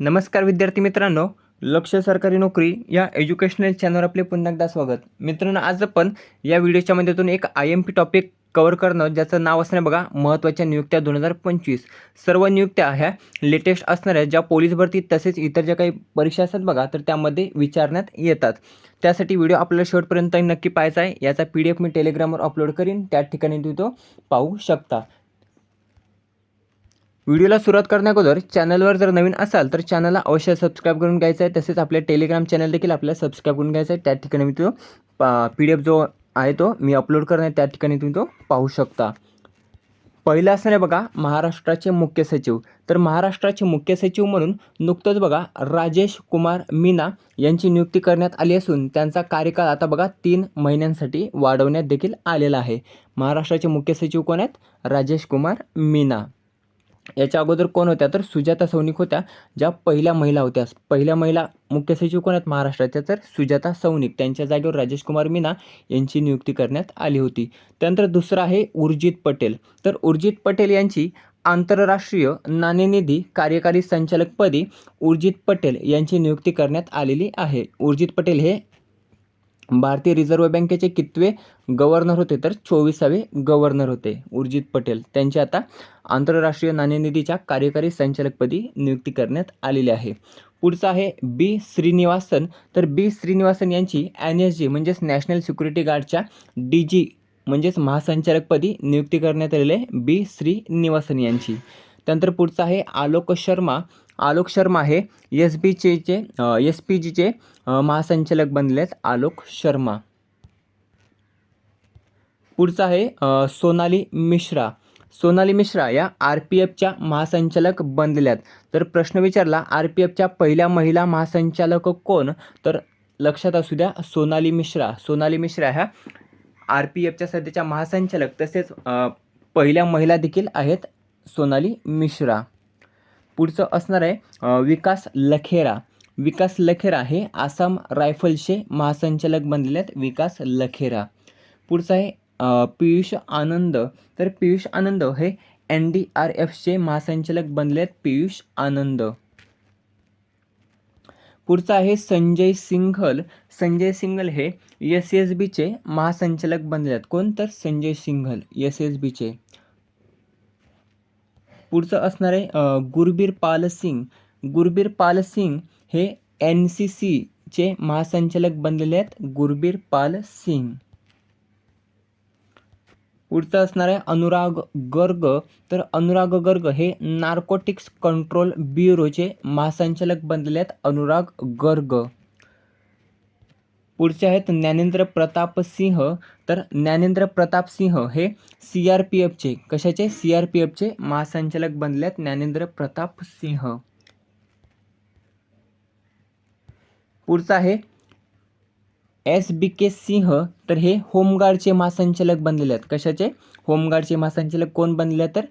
नमस्कार विद्यार्थी मित्रांनो लक्ष सरकारी नोकरी या एज्युकेशनल चॅनलवर आपले पुन्हा एकदा स्वागत. मित्रांनो आज आपण या व्हिडिओच्या माध्यमातून एक I M P topic cover करणं ज्याचं नाव असणार बघा महत्त्वाच्या नियुक्त्या दोन हजार पंचवीस. सर्व नियुक्त्या ह्या लेटेस्ट असणाऱ्या ज्या पोलीस भरती तसेच इतर ज्या काही परीक्षा असतात बघा तर त्यामध्ये विचारण्यात येतात. त्यासाठी व्हिडिओ आपल्याला शेवटपर्यंत नक्की पाहायचा आहे याचा पी डी एफ मी टेलिग्रामवर अपलोड करीन त्या ठिकाणी तुम्ही तो पाहू शकता. व्हिडिओला सुरुवात करण्याअगोदर चॅनलवर जर नवीन असाल तर चॅनलला अवश्य सबस्क्राईब करून घ्यायचं आहे. तसेच आपल्या टेलिग्राम चॅनल देखील आपल्याला सबस्क्राईब करून घ्यायचं आहे. त्या ठिकाणी मी तो पी डी एफ जो आहे तो मी अपलोड करणार त्या ठिकाणी तुम्ही तो पाहू शकता. पहिलं असणारे बघा महाराष्ट्राचे मुख्य सचिव. तर महाराष्ट्राचे मुख्य सचिव म्हणून नुकतंच बघा राजेश कुमार मीना यांची नियुक्ती करण्यात आली असून त्यांचा कार्यकाळ आता बघा तीन महिन्यांसाठी वाढवण्यात देखील आलेला आहे. महाराष्ट्राचे मुख्य सचिव कोण आहेत? राजेश कुमार मीना. याच्या अगोदर कोण होत्या? तर सुजाता सौनिक होत्या ज्या पहिल्या महिला होत्या. पहिल्या महिला मुख्य सचिव कोण आहेत? महाराष्ट्राच्या तर सुजाता सौनिक. त्यांच्या जागेवर राजेश कुमार मीना यांची नियुक्ती करण्यात आली होती. त्यानंतर दुसरं आहे उर्जित पटेल. तर उर्जित पटेल यांची आंतरराष्ट्रीय नाणेनिधी कार्यकारी संचालकपदी उर्जित पटेल यांची नियुक्ती करण्यात आलेली आहे. उर्जित पटेल हे भारतीय रिझर्व्ह बँकेचे कितवे गव्हर्नर होते तर चोवीसावे गव्हर्नर होते. उर्जित पटेल. त्यांची आता आंतरराष्ट्रीय नाणेनिधीच्या कार्यकारी संचालकपदी नियुक्ती करण्यात आलेली आहे. पुढचं आहे बी. श्रीनिवासन. तर बी. श्रीनिवासन यांची एन एस जी म्हणजेच नॅशनल सिक्युरिटी गार्डच्या डी जी म्हणजेच महासंचालकपदी नियुक्ती करण्यात आलेली आहे बी. श्रीनिवासन यांची. त्यानंतर पुढचं आहे आलोक शर्मा. आलोक शर्मा हे एस बी चेचे एस पी जीचे महासंचालक बनले आहेत आलोक शर्मा. पुढचं आहे सोनाली मिश्रा. सोनाली मिश्रा या आर पी एफच्या महासंचालक बनलेल्या आहेत तर प्रश्न विचारला आर पी एफच्या पहिल्या महिला महासंचालक कोण? तर लक्षात असू द्या सोनाली मिश्रा. सोनाली मिश्रा ह्या आर पी एफच्या सध्याच्या महासंचालक तसेच पहिल्या महिला देखील आहेत सोनाली मिश्रा. पुढचं असणार आहे विकास लखेरा. विकास लखेरा हे आसाम रायफलचे महासंचालक बनलेले आहेत विकास लखेरा. पुढचं आहे पियुष आनंद. तर पियुष आनंद हे एन डी आर एफचे महासंचालक बनले आहेत पियुष आनंद. पुढचं आहे संजय सिंघल. संजय सिंघल हे एस एस बीचे महासंचालक बनले आहेत. कोण? तर संजय सिंघल एस एस बीचे पुढचं असणार आहे गुरबीर पाल सिंग गुरबीर पाल सिंग हे एन सी सीचे महासंचालक बनलेले आहेत गुरबीर पाल सिंग पुढचं असणार आहे अनुराग गर्ग. तर अनुराग गर्ग हे नार्कोटिक्स कंट्रोल ब्युरोचे महासंचालक बनलेले आहेत अनुराग गर्ग. पुढचे आहेत ज्ञानेंद्र प्रताप सिंह. तर ज्ञानेंद्र प्रताप सिंह हे सी आर पी एफचे कशाचे? सी आर पी एफचे महासंचालक बनले आहेत ज्ञानेंद्र प्रताप सिंह. पुढचं आहे एस बी के सिंह. तर हे होमगार्डचे महासंचालक बनलेले आहेत. कशाचे? होमगार्डचे महासंचालक कोण बनलेले आहेत तर?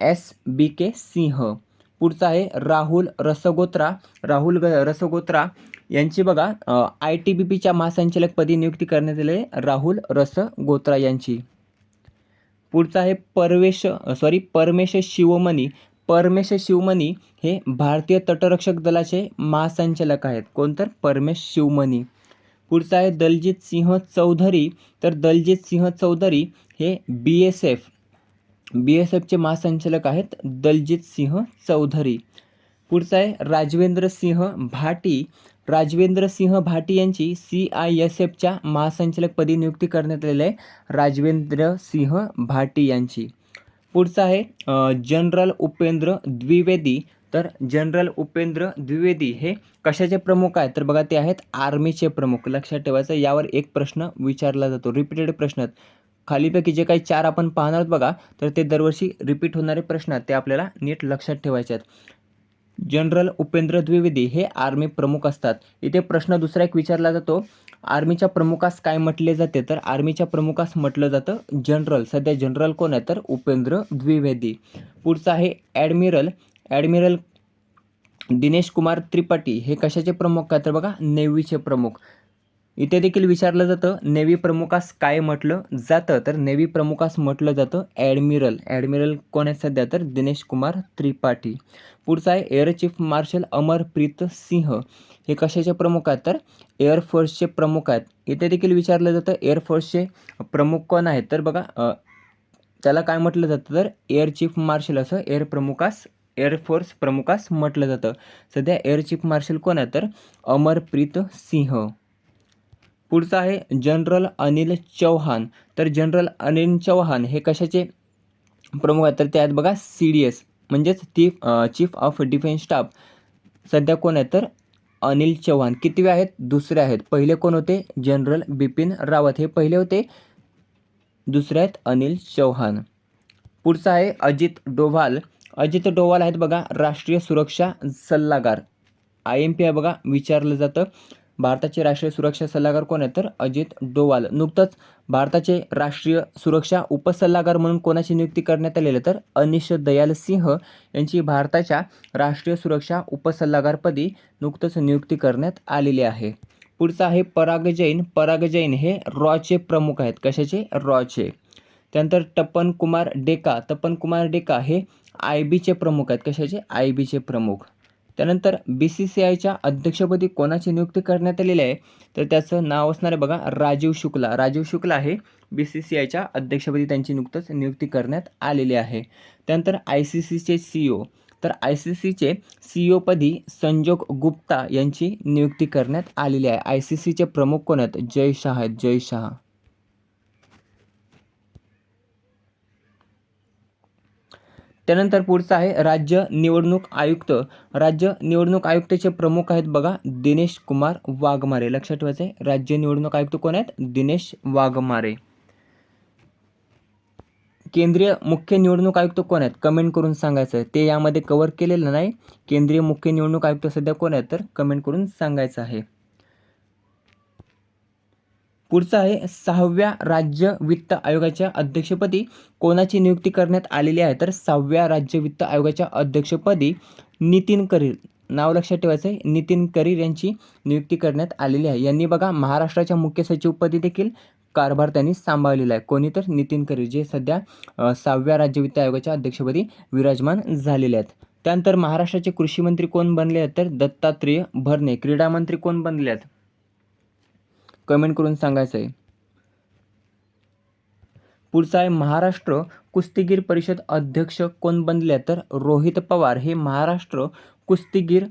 S B K Singh. पुढचं आहे राहुल रसगोत्रा. राहुल ग रसगोत्रा यांची बघा आय टी बी पीच्या महासंचालकपदी नियुक्ती करण्यात आली आहे राहुल रसगोत्रा यांची. पुढचं आहे परवेश सॉरी परमेश शिवमणी. परमेश शिवमणी हे भारतीय तटरक्षक दलाचे महासंचालक आहेत. कोण तर? परमेश शिवमणी. पुढचं आहे दलजित सिंह चौधरी. तर दलजित सिंह चौधरी हे B S F B S एफचे महासंचालक आहेत दलजित सिंह चौधरी. पुढचं आहे राजवेंद्र सिंह भाटी. राजवेंद्र सिंह भाटी यांची सी आय एस एफच्या महासंचालकपदी नियुक्ती करण्यात आलेली आहे. राजवेंद्र सिंह भाटी यांची. पुढचं आहे जनरल उपेंद्र द्विवेदी. तर जनरल उपेंद्र द्विवेदी हे कशाचे प्रमुख आहेत? तर बघा ते आहेत आर्मीचे प्रमुख. लक्षात ठेवायचं यावर एक प्रश्न विचारला जातो. रिपीटेड प्रश्न खालीपैकी जे काही चार आपण पाहणार आहोत बघा तर ते दरवर्षी रिपीट होणारे प्रश्न आहेत. ते आपल्याला नीट लक्षात ठेवायचे आहेत. जनरल उपेंद्र द्विवेदी हे आर्मी प्रमुख असतात. इथे प्रश्न दुसरा एक विचारला जातो आर्मीच्या प्रमुखास काय म्हटले जाते? तर आर्मीच्या प्रमुखास म्हटलं जातं जनरल. सध्या जनरल कोण आहे? तर उपेंद्र द्विवेदी. पुढचं आहे ॲडमिरल. ॲडमिरल दिनेश कुमार त्रिपाठी हे कशाचे प्रमुख काय तर बघा नेव्हीचे प्रमुख. इथे देखील विचारलं जातं नेव्ही प्रमुखास काय म्हटलं जातं? तर नेव्ही प्रमुखास म्हटलं जातं ॲडमिरल. ॲडमिरल कोण आहेत सध्या? तर दिनेश कुमार त्रिपाठी. पुढचा आहे air chief marshal Amarpreet Singh. हे कशाचे प्रमुख आहेत? तर एअरफोर्सचे प्रमुख आहेत. इथे देखील विचारलं जातं एअरफोर्सचे प्रमुख कोण आहेत? तर बघा त्याला काय म्हटलं जातं? तर एअर चीफ मार्शल असं एअर प्रमुखास एअरफोर्स प्रमुखास म्हटलं जातं. सध्या एअर चीफ मार्शल कोण आहे तर अमरप्रीत सिंह. पुढचं आहे जनरल अनिल चौहान. तर जनरल अनिल चौहान हे कशाचे प्रमुख आहेत? तर त्यात आहेत बघा सी डी एस म्हणजेच ती चीफ ऑफ डिफेन्स स्टाफ सध्या कोण आहेत? तर अनिल चौहान. कितवे आहेत? दुसरे आहेत. पहिले कोण होते? जनरल बिपिन रावत. हे पहिले होते. दुसरे आहेत अनिल चौहान. पुढचा आहे अजित डोभाल अजित डोभाल आहेत बघा राष्ट्रीय सुरक्षा सल्लागार. आय एम पी आहे बघा विचारलं जातं. भारताचे राष्ट्रीय सुरक्षा सल्लागार कोण आहेत तर अजित डोवाल. नुकतंच भारताचे राष्ट्रीय सुरक्षा उपसल्लागार म्हणून कोणाची नियुक्ती करण्यात आलेली तर अनिश दयाल सिंह यांची भारताच्या राष्ट्रीय सुरक्षा उपसल्लागारपदी नुकतंच नियुक्ती करण्यात आलेली आहे. पुढचं आहे पराग जैन. पराग जैन हे रॉचे प्रमुख आहेत. कशाचे? रॉचे. त्यानंतर तपन कुमार डेका. तपन कुमार डेका हे आय बीचे प्रमुख आहेत. कशाचे? आय बीचे प्रमुख. त्यानंतर बी सी सी आयच्या अध्यक्षपदी कोणाची नियुक्ती करण्यात आलेली आहे? तर त्याचं नाव असणार आहे बघा राजीव शुक्ला. राजीव शुक्ला हे बी सी सी आयच्या अध्यक्षपदी त्यांची नुकतंच नियुक्ती करण्यात आलेली आहे. त्यानंतर आय सी सीचे सी ओ तर आय सी सीचे सी ओपदी संजोग गुप्ता यांची नियुक्ती करण्यात आलेली आहे. आय सी सीचे प्रमुख कोण आहेत? जय शाह आहेत. जय शाह. त्यानंतर पुढचं आहे राज्य निवडणूक आयुक्त. राज्य निवडणूक आयुक्ताचे प्रमुख आहेत बघा दिनेश कुमार वाघमारे. लक्षात ठेवायचं आहे राज्य निवडणूक आयुक्त कोण आहेत? दिनेश वाघमारे. केंद्रीय मुख्य निवडणूक आयुक्त कोण आहेत? कमेंट करून सांगायचं आहे ते यामध्ये कव्हर केलेलं नाही. केंद्रीय मुख्य निवडणूक आयुक्त सध्या कोण आहेत? तर कमेंट करून सांगायचं आहे. पुढचं आहे सहाव्या राज्य वित्त आयोगाच्या अध्यक्षपदी कोणाची नियुक्ती करण्यात आलेली आहे? तर सहाव्या राज्य वित्त आयोगाच्या अध्यक्षपदी नितीन करीर. नाव लक्षात ठेवायचं आहे नितीन करीर यांची नियुक्ती करण्यात आलेली आहे. यांनी बघा महाराष्ट्राच्या मुख्य सचिवपदी देखील कारभार त्यांनी सांभाळलेला आहे. कोणी तर? नितीन करीर जे सध्या सहाव्या राज्य वित्त आयोगाच्या अध्यक्षपदी विराजमान झालेले आहेत. त्यानंतर महाराष्ट्राचे कृषी मंत्री कोण बनले आहेत? तर दत्तात्रेय भरणे. क्रीडा मंत्री कोण बनले आहेत? कमेंट करून सांगायचं आहे पुढचा आहे महाराष्ट्र कुस्तीगीर परिषद अध्यक्ष कोण बनले तर रोहित पवार हे महाराष्ट्र कुस्तीगीर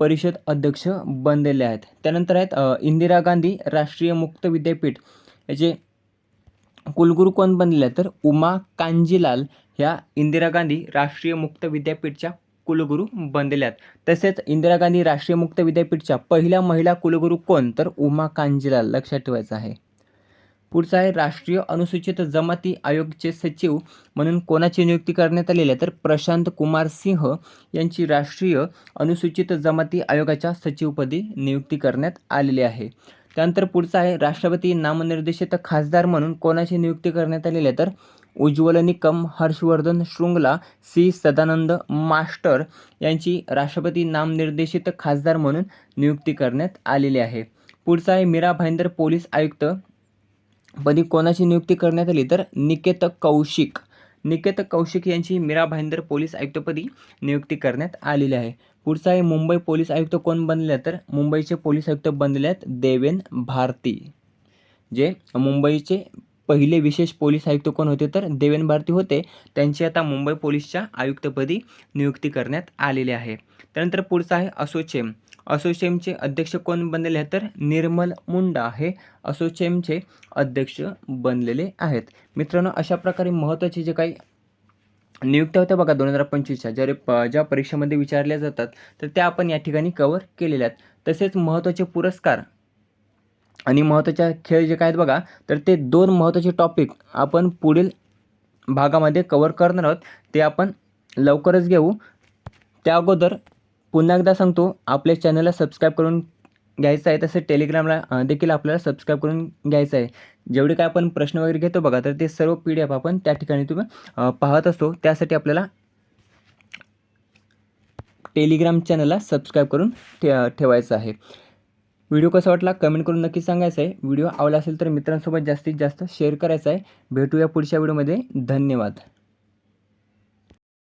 परिषद अध्यक्ष बनलेले आहेत त्यानंतर आहेत इंदिरा गांधी राष्ट्रीय मुक्त विद्यापीठ याचे कुलगुरू कोण बनले आहेत? तर उमा कांजीलाल ह्या इंदिरा गांधी राष्ट्रीय मुक्त विद्यापीठच्या कुलगुरू बनलेल्या तसेच इंदिरा गांधी राष्ट्रीय मुक्त विद्यापीठच्या पहिल्या महिला कुलगुरू कोण? तर उमा कांजीलाल लक्षात ठेवायचं आहे. पुढचं आहे राष्ट्रीय अनुसूचित जमाती आयोगचे सचिव म्हणून कोणाची नियुक्ती करण्यात आलेली आहे? तर प्रशांत कुमार सिंह यांची राष्ट्रीय अनुसूचित जमाती आयोगाच्या सचिवपदी नियुक्ती करण्यात आलेली आहे. त्यानंतर पुढचं आहे राष्ट्रपती नामनिर्देशित खासदार म्हणून कोणाची नियुक्ती करण्यात आलेली आहे? तर उज्ज्वल निकम हर्षवर्धन शृंगला सी. सदानंद मास्टर यांची राष्ट्रपती नामनिर्देशित खासदार म्हणून नियुक्ती करण्यात आलेली आहे. पुढचा आहे मीरा भाईंदर पोलीस आयुक्त पदी कोणाची नियुक्ती करण्यात आली? तर निकेत कौशिक. निकेत कौशिक यांची मीरा भाईंदर पोलीस आयुक्तपदी नियुक्ती करण्यात आलेली आहे. पुढचा आहे मुंबई पोलीस आयुक्त कोण बनले तर मुंबईचे पोलीस आयुक्त बनलेले आहेत देवेन भारती. जे मुंबईचे पहिले विशेष पोलीस आयुक्त कोण होते तर देवेन भारती होते. त्यांची आता मुंबई पोलीसच्या आयुक्तपदी नियुक्ती करण्यात आलेली आहे. त्यानंतर पुढचा आहे असोचेम. असोचेमचे अध्यक्ष कोण बनलेले आहेत तर निर्मल मुंडा हे असोचेमचे अध्यक्ष बनलेले आहेत. मित्रांनो अशा प्रकारे महत्त्वाचे जे काही नियुक्त्या होत्या बघा दोन हजार पंचवीसच्या ज्या रे- प- ज्या परीक्षेमध्ये विचारल्या जातात तर त्या आपण या ठिकाणी कवर केलेल्या आहेत. तसेच महत्त्वाचे पुरस्कार आणि महत्त्वाच्या खेळ जे काय आहेत बघा तर ते दोन महत्त्वाचे टॉपिक आपण पुढील भागामध्ये कवर करणार आहोत. ते आपण लवकरच घेऊ. त्या अगोदर पुन्हा एकदा सांगतो आपल्या चॅनलला सबस्क्राईब करून घ्यायचं आहे तसं टेलिग्रामला देखील आपल्याला सबस्क्राईब करून घ्यायचं आहे. जेवढे काय आपण प्रश्न वगैरे घेतो बघा तर ते सर्व पी डी एफ आपण त्या ठिकाणी तुम्ही पाहत असतो. त्यासाठी आपल्याला टेलिग्राम चॅनलला सबस्क्राईब करून ठे ठेवायचं आहे. व्हिडिओ कसा वाटला कमेंट करून नक्की सांगायचं आहे. व्हिडिओ आवडला असेल तर मित्रांसोबत जास्तीत जास्त शेअर करायचा आहे. भेटूया पुढच्या व्हिडिओमध्ये धन्यवाद.